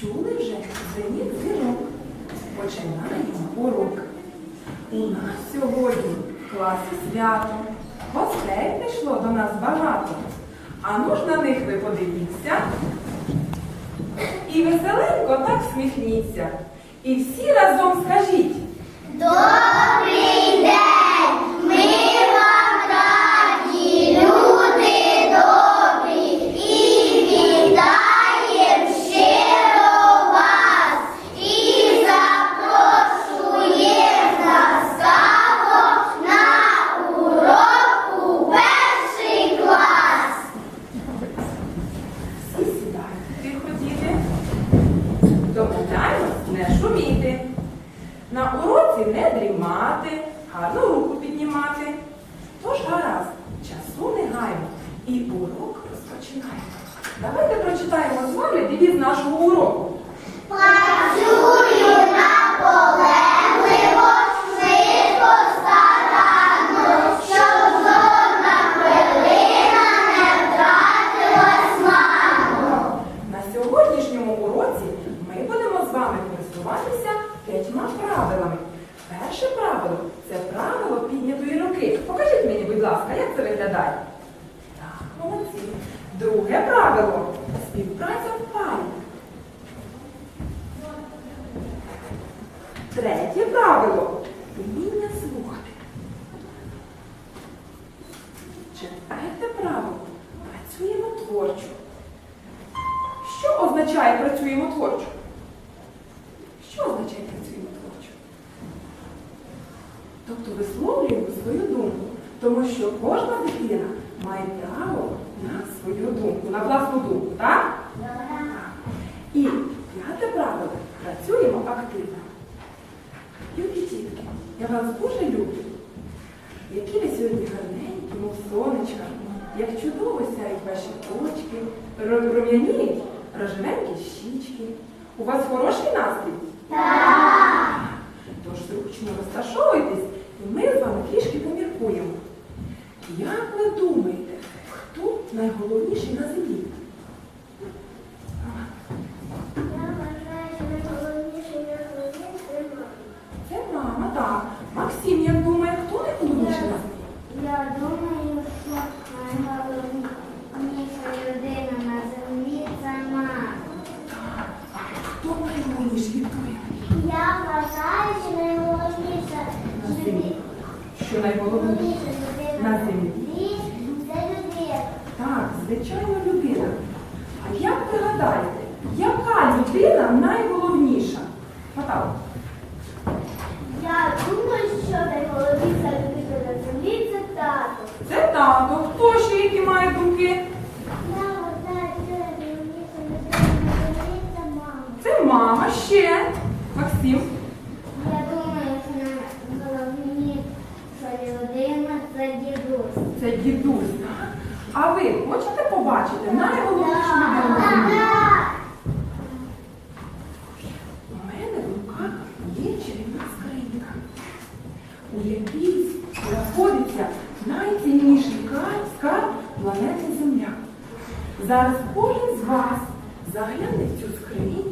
Чули вже дзвенів дзвінок. Починаємо урок. У нас сьогодні в класі свято. Гостей прийшло до нас багато. А ну ж на них ви подивіться. І веселенько так сміхніться. І всі разом скажіть. Добрий Давайте прочитаємо з вами девіз нашого уроку. Працюю наполегливо, швидко, старанно, щоб жодна хвилина не втратилась марно. На сьогоднішньому уроці ми будемо з вами користуватися п'ятьма правилами. Перше правило це правило піднятої руки. Покажіть мені, будь ласка, як це виглядає. Так, молодці. Друге правило співпраця в парі. Третє правило вміння слухати. Четверте правило працюємо творчо. Що означає працюємо творчо? Що означає працюємо творчо? Тобто висловлюємо свою думку, тому що кожна дитина має право на свою думку, на власну думку, так? І п'яте правило працюємо активно. Любі дітки, я вас дуже люблю. Які ви сьогодні гарненькі, мов сонечка, як чудово сяють ваші очки, рум'яніють рожевенькі щічки. У вас хороший настрій? Так. Тож зручно розташовуйтесь, і ми з вами трішки поміркуємо. Як ви думаєте, хто найголовніший на землі? Я вважаю, що найголовніше на хвилин це мама. Це мама, так. Максим, як думає, хто найголовніший на землі? Я думаю, що найголовніша людина на землі це мама. Так. А хто найголовніший Вікторія? Я вважаю, що землі. Що найголовніше? На землі. це людина. Так, звичайно, людина. А як ви гадаєте, яка людина найголовніша? Наталя. Я думаю, що найголовніша людина на землі це тато. Це тато. Хто ще які має думки? Я вважаю, що найголовніша людина на землі це мама. Це мама ще. Максим. Я думаю, що найголовніша людина це дідусь. Це дідусь. так? А ви хочете побачити найголовнішу людину на землі? У мене в руках є чарівна скринька, у якій знаходиться найцінніший кар- скарб планети Земля. Зараз кожен з вас загляне в цю скриньку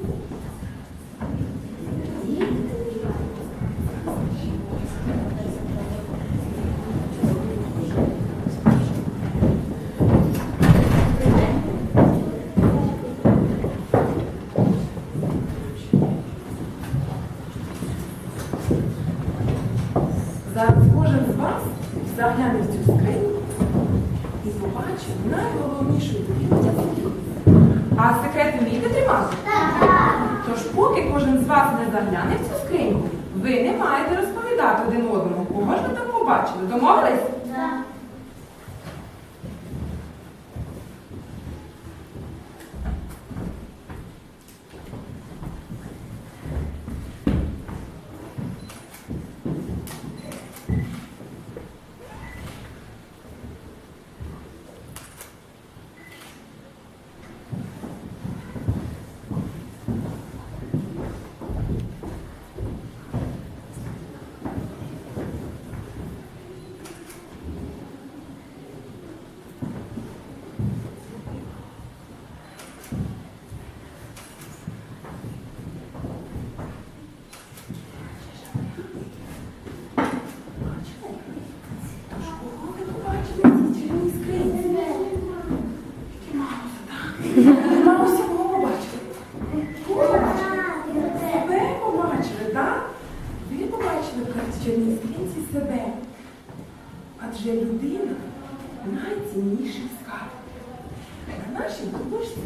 нашій дорожці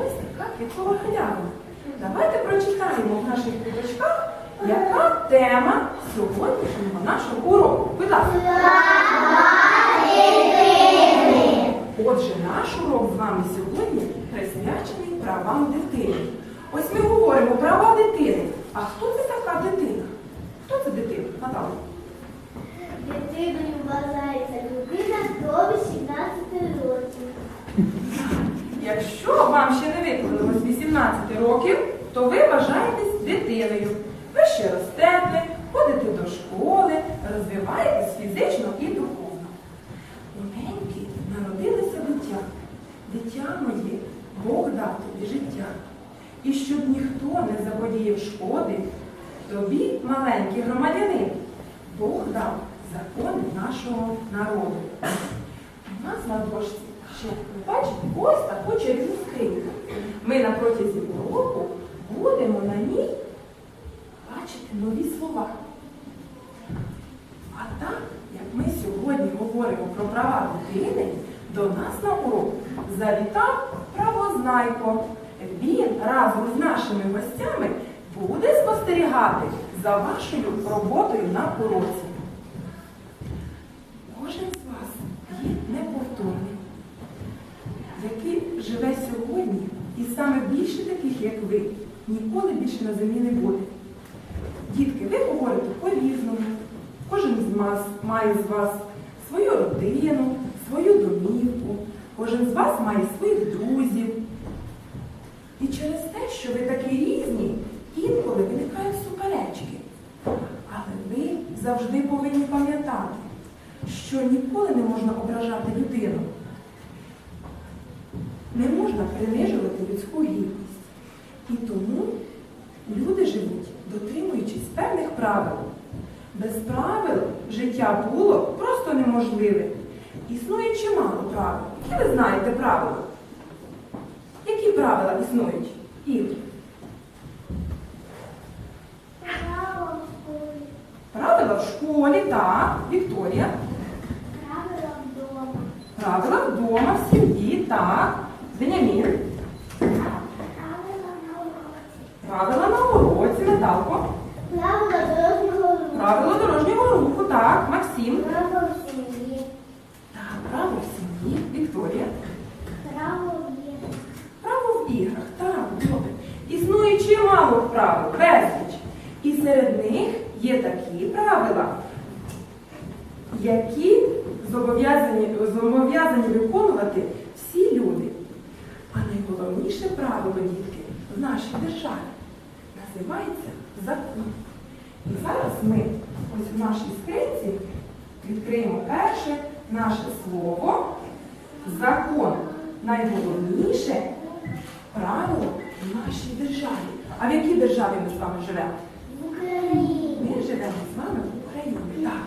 ось така квіткова галявина. Давайте прочитаємо в наших квіточках, яка тема сьогоднішнього нашого уроку. Будь ласка. Отже, наш урок з вами сьогодні присвячений правам дитини. Ось ми говоримо права дитини. А хто це така дитина? Хто це дитина? Наталя? Дитиною вважається людина до 18 років. Якщо вам ще не виповнилось 18 років, то ви вважаєтесь дитиною. Ви ще ростете, ходите до школи, розвиваєтесь фізично і духовно. У неньки народилося дитя. Дитя моє, Бог дав тобі життя. І щоб ніхто не заподіяв шкоди, тобі, маленький громадянин, Бог дав закони нашого народу. У нас на дошці ви бачите ось таку чарівну скриньку. Ми на протязі уроку будемо на ній бачити нові слова. А так, як ми сьогодні говоримо про права дитини, до нас на урок завітав правознайко. Він разом з нашими гостями буде спостерігати за вашою роботою на уроці. Кожен з вас є неповторний, який живе сьогодні, і саме більше таких, як ви, ніколи більше на землі не буде. Дітки, ви говорите по-різному. Кожен з вас має з вас свою родину, свою домівку, кожен з вас має своїх друзів. І через те, що ви такі різні, інколи виникають суперечки. Але ви завжди повинні пам'ятати, що ніколи не можна ображати людину. Не можна принижувати людську гідність. І тому люди живуть, дотримуючись певних правил. Без правил життя було просто неможливе. Існує чимало правил. Які ви знаєте правила? Які правила існують? Ігор? Право в школі, Правила в школі, так, Вікторія. правила вдома, Правила вдома, в сім'ї, так. Веніамін. правила на уроці, Наталко. правила дорожнього руху, Правила дорожнього руху, так, Максим. право в сім'ї, Так, право в сім'ї, Вікторія. право в іграх, Право в іграх, так, добре. Існує чимало правил, безліч. І серед них є такі правила, які зобов'язані зобов'язані виконувати найголовніше правило, дітки, в нашій державі називається закон. І зараз ми ось в нашій скринці відкриємо перше наше слово закон. Найголовніше правило в нашій державі. А в якій державі ми з вами живемо? в Україні, Ми живемо з вами в Україні. Так.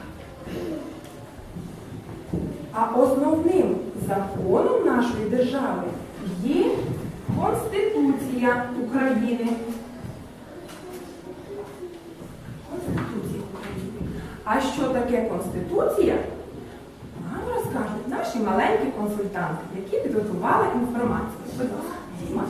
А основним законом нашої держави є Конституція України. Конституція України. А що таке Конституція? Нам розкажуть наші маленькі консультанти, які підготували інформацію. Будь ласка, Діма.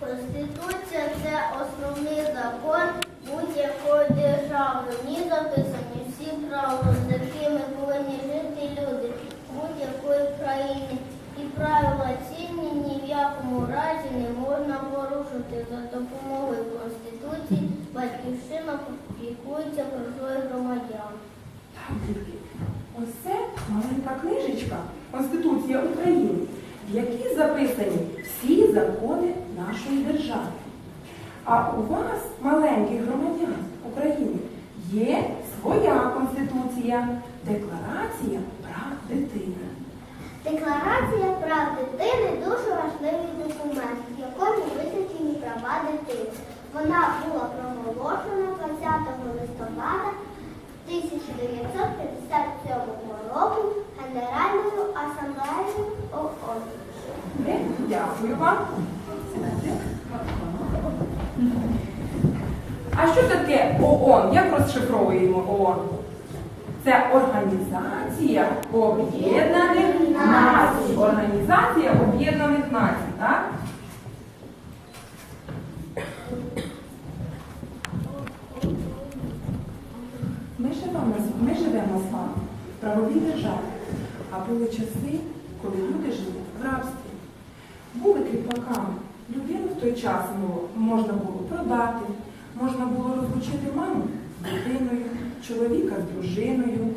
Конституція це основний закон будь-якої держави. В ній записані всі правила, з якими повинні жити люди будь-якої країни. І правила цінні ні в якому разі не можна порушити. За допомогою Конституції батьківщина піклується про своїх громадян. Так, дітки, ось це маленька книжечка Конституція України, в якій записані всі закони нашої держави. А у вас, маленьких громадян України, є своя конституція, декларація прав дитини. Декларація прав дитини дуже важливий документ, в якому визначені права дитини. Вона була проголошена 20 листопада 1957 року Генеральною асамблеєю ООН. Дякую вам. А що таке ООН? Як розшифровуємо ООН? Це Організація Об'єднаних Націй. Організація Об'єднаних Націй, так? Ми живемо, ми живемо з вами в правовій державі, а були часи, коли люди жили в рабстві. Були кріпаками. Людину в той час ну, можна було продати можна було розлучити маму з дитиною, чоловіка з дружиною.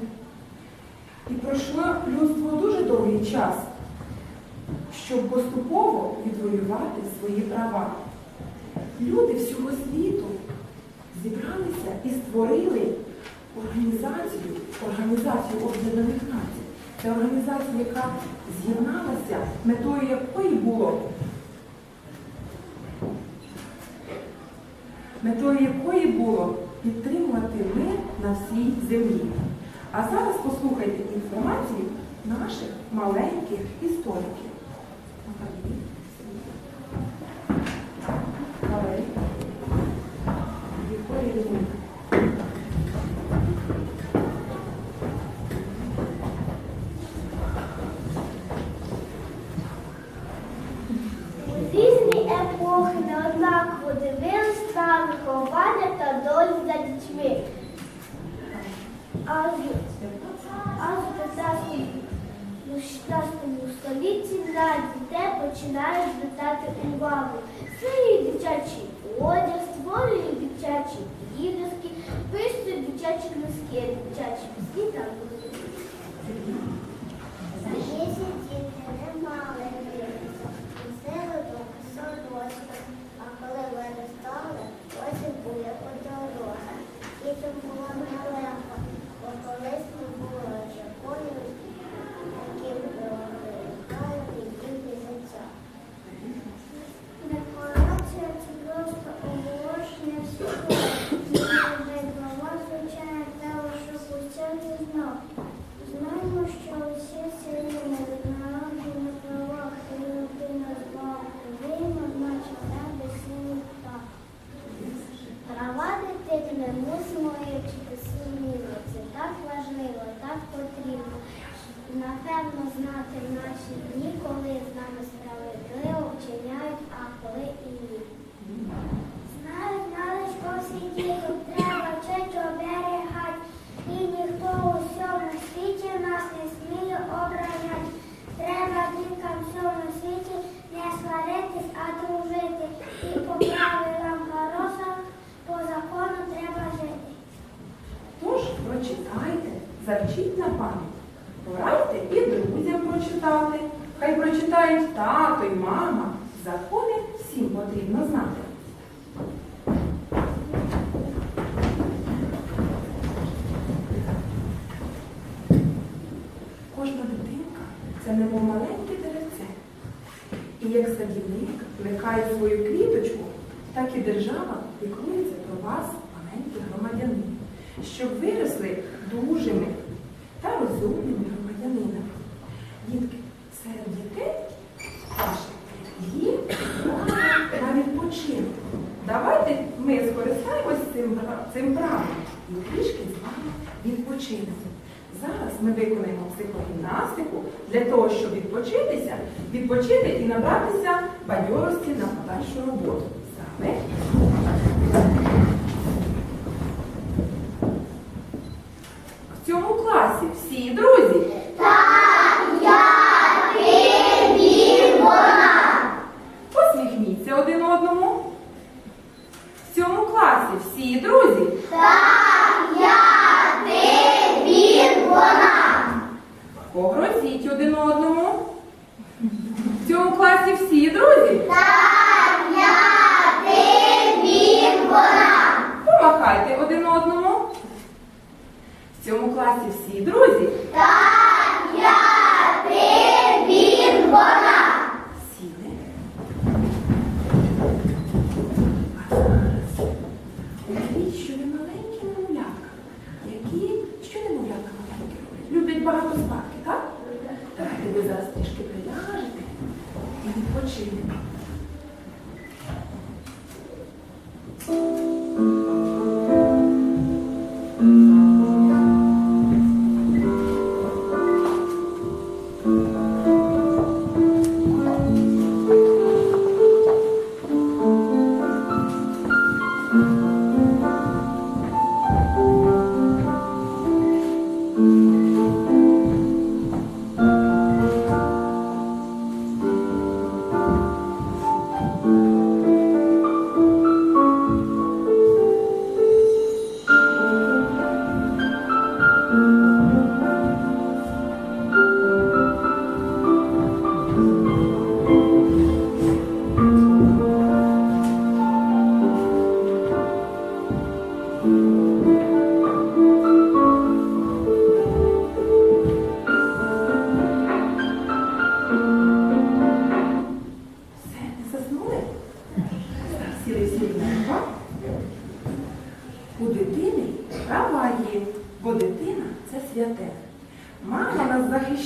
І пройшло людство дуже довгий час, щоб поступово відвоювати свої права. Люди всього світу зібралися і створили організацію, організацію об'єднаних націй. Це організація, яка з'єдналася метою якої було метою якої було підтримувати мир на всій землі. А зараз послухайте інформацію наших маленьких істориків. поховання та долі за дітьми. Аж у 16 столітті на дітей починають звертати увагу. Свої дитячі одяг, створюють дитячі іграшки, пишуть дитячі книжки, дитячі пісні та музики.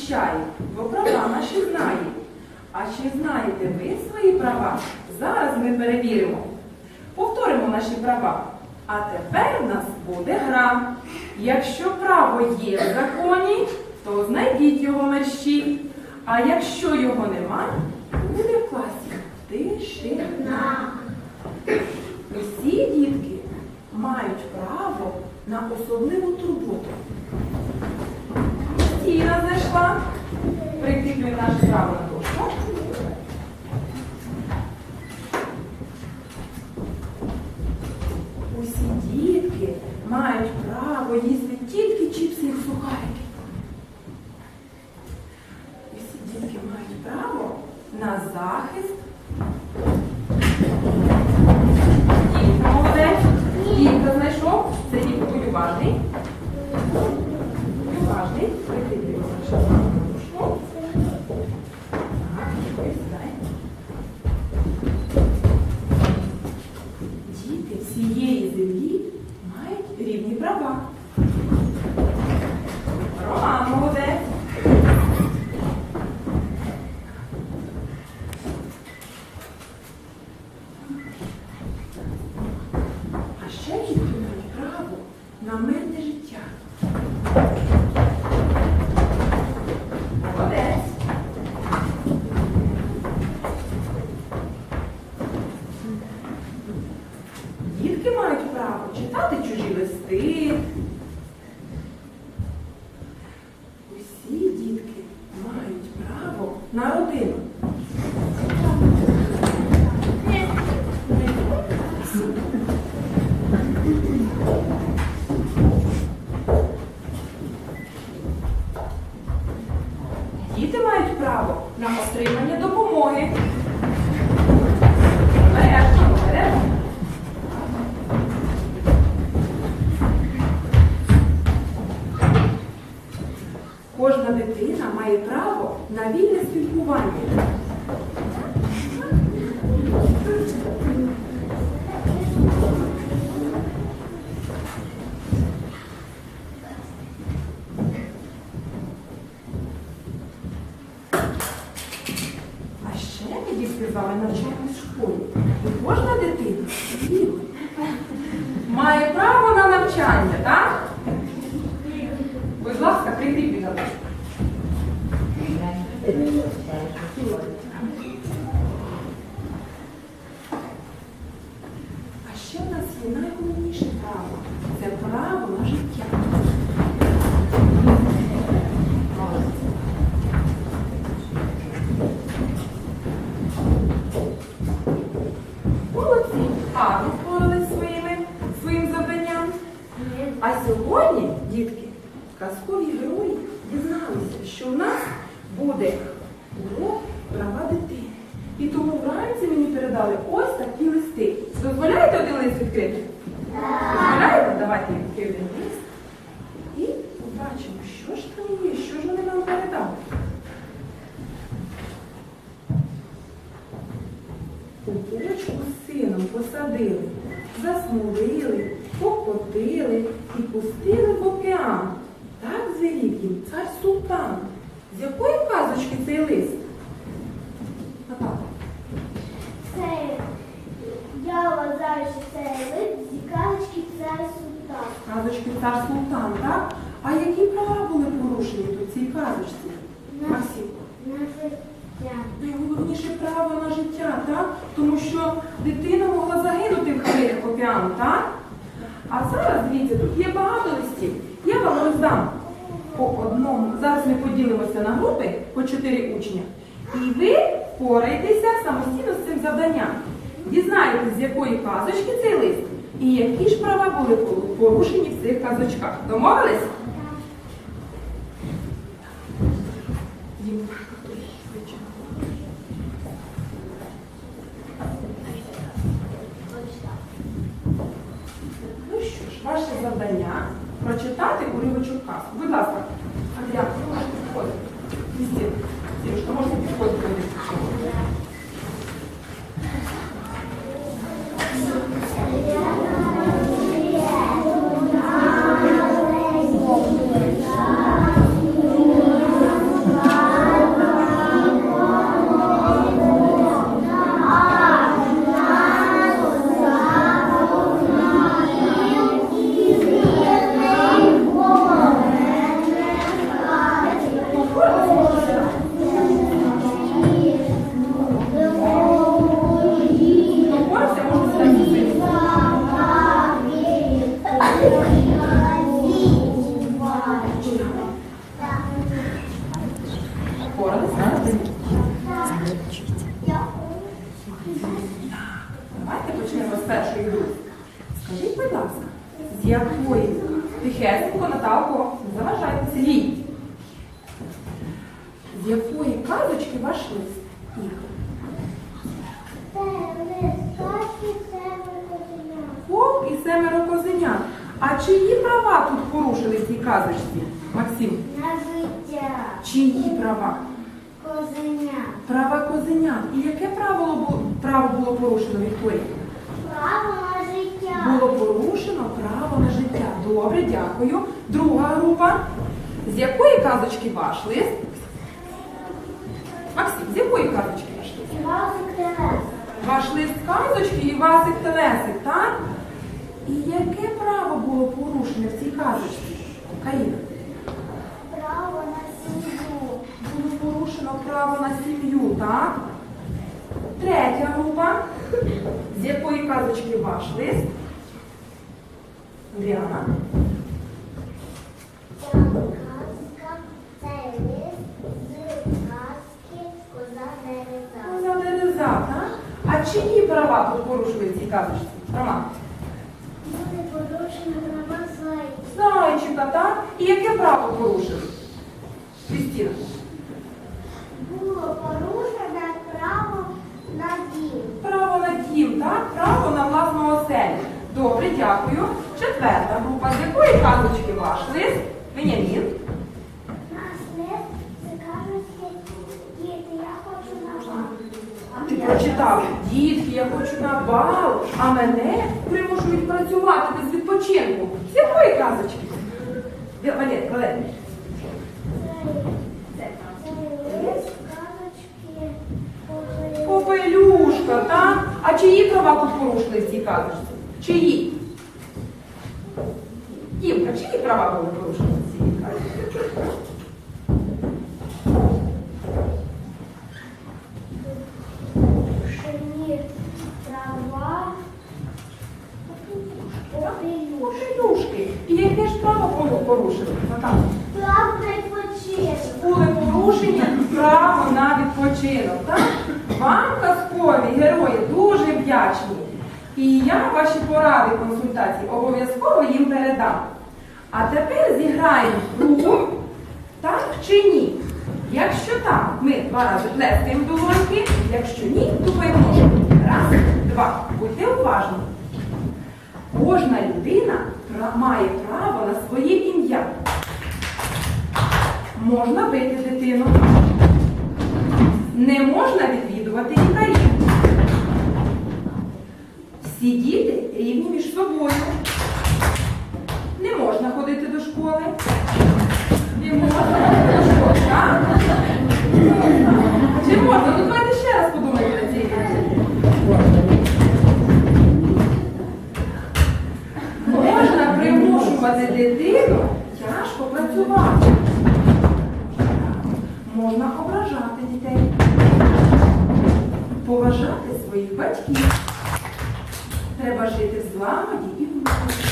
захищає, бо права наші знає. А чи знаєте ви свої права? Зараз ми перевіримо. Повторимо наші права. А тепер в нас буде гра. Якщо право є в законі, то знайдіть його мерщі. А якщо його немає, буде в класі тишина. Усі дітки мають право на особливу турботу дошка. Прикріплюємо нашу праву дошку. Усі дітки мають право їсти тільки чіпси і сухарики. the сказали, навчаємось школі. І кожна дитина має право на навчання, так? Будь ласка, прийдіть. завдання. Дізнаєтесь, з якої казочки цей лист і які ж права були порушені в цих казочках. Домовились? Ну що ж, ваше завдання прочитати уривочок казку. Будь ласка. Добре, дякую. Друга група. З якої казочки ваш лист? Максим, з якої казочки ваш лист? Васик Тереза. Ваш лист казочки і Васик Телесик, так? І яке право було порушене в цій казочці? Каріна. Право на сім'ю. Було порушено право на сім'ю, так? Третя група. З якої казочки ваш лист? Діана. Ця казка, цей лист з казки коза Тереза. Коза Дереза, так? А чиї права тут порушили в цій казочці? Роман. Буде порушено права зайця. Зайчика, так? І яке право порушили? Крістіна. Було порушено право на дім. Право на дім, так? Право на власну оселю. Добре, дякую. Четверта група. З якої казочки ваш лист? Веніамін. Наш лист це кажуть, діти, я хочу на вам. Ти прочитав, дітки, я хочу на бал, а мене примушують працювати без відпочинку. З якої казочки? Цей лист казочки. Попелюшка, так? А чиї права тут порушили в цій казочці? Чиї? Права були порушені? Шині трава. І яке ж право було порушено? Наталя? Право на відпочинок. були порушені право на відпочинок. Так? Вам казкові герої дуже вдячні. І я ваші поради консультації обов'язково їм передам. А тепер зіграємо гру так чи ні. Якщо так, ми два рази плескаємо долоньки, якщо ні, тупаємо ножку. Раз, два. Будьте уважні. Кожна людина має право на своє ім'я. Можна бити дитину. Не можна відвідувати лікарів. Всі діти рівні між собою. Не можна ходити до школи. Не можна ходити до школи, так? Чи можна? Ну давайте ще раз подумайте на цій речі. Можна примушувати дитину тяжко працювати. Можна ображати дітей, поважати своїх батьків. Треба жити в злагоді і в мирі.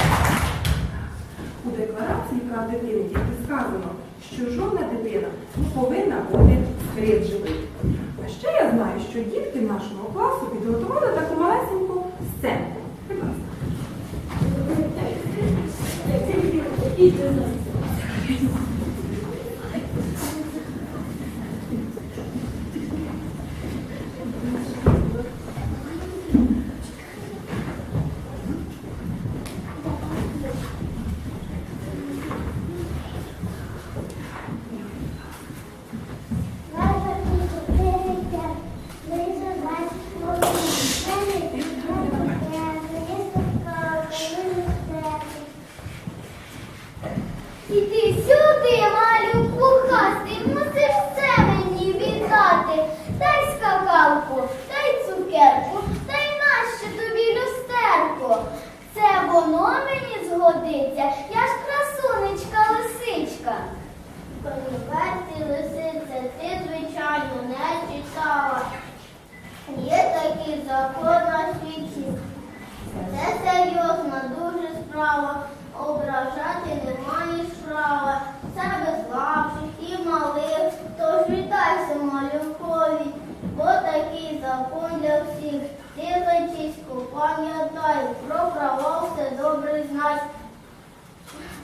У декларації прав дитини тільки сказано, що жодна дитина не повинна бути скривдженою. А ще я знаю, що дітки нашого класу підготували таку малесеньку сценку. Будь ласка.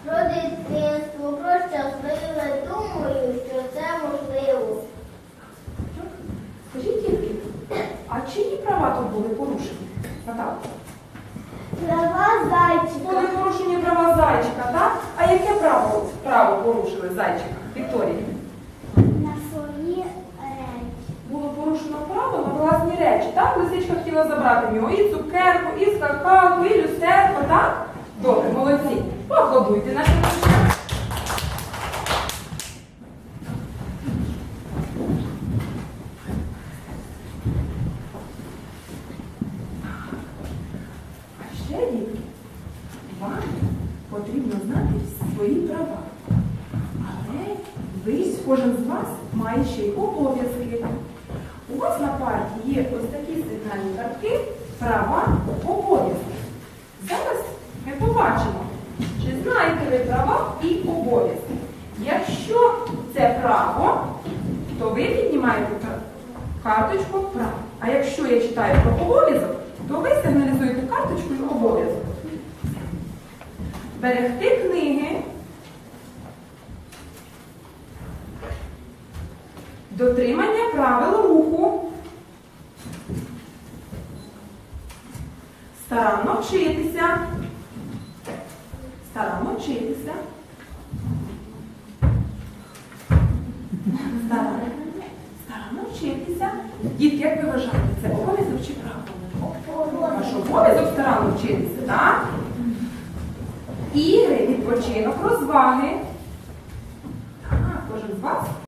про дитинство, про щасливе. Думаю, що це можливо. Скажіть тільки, а чиї права тут були порушені? Наталка? Права зайчика. Були порушені права зайчика, так? А яке право право порушили зайчика? Вікторія? На свої речі. Було порушено право на власні речі. Так, лисичка хотіла забрати в нього і цукерку, і скакалку, і люстерку, так? Добре, молодці. Поаплодуйте нашим учням. А ще, дітки, вам потрібно знати свої права. Але ви, кожен з вас має ще й обов'язки. У вас на парті є ось такі сигнальні картки права обов'язки. Зараз ми побачимо, чи знаєте ви права і обов'язки. Якщо це право, то ви піднімаєте карточку прав. А якщо я читаю про обов'язок, то ви сигналізуєте карточкою обов'язок. Берегти книги. Дотримання правил руху. Старанно вчитися. Старанно вчитися. Стала, стала вчитися. Дітки, як ви вважаєте, це обов'язок чи право? Ваш обов'язок старанно вчитися, так? Ігри, відпочинок, розваги. Так, кожен з вас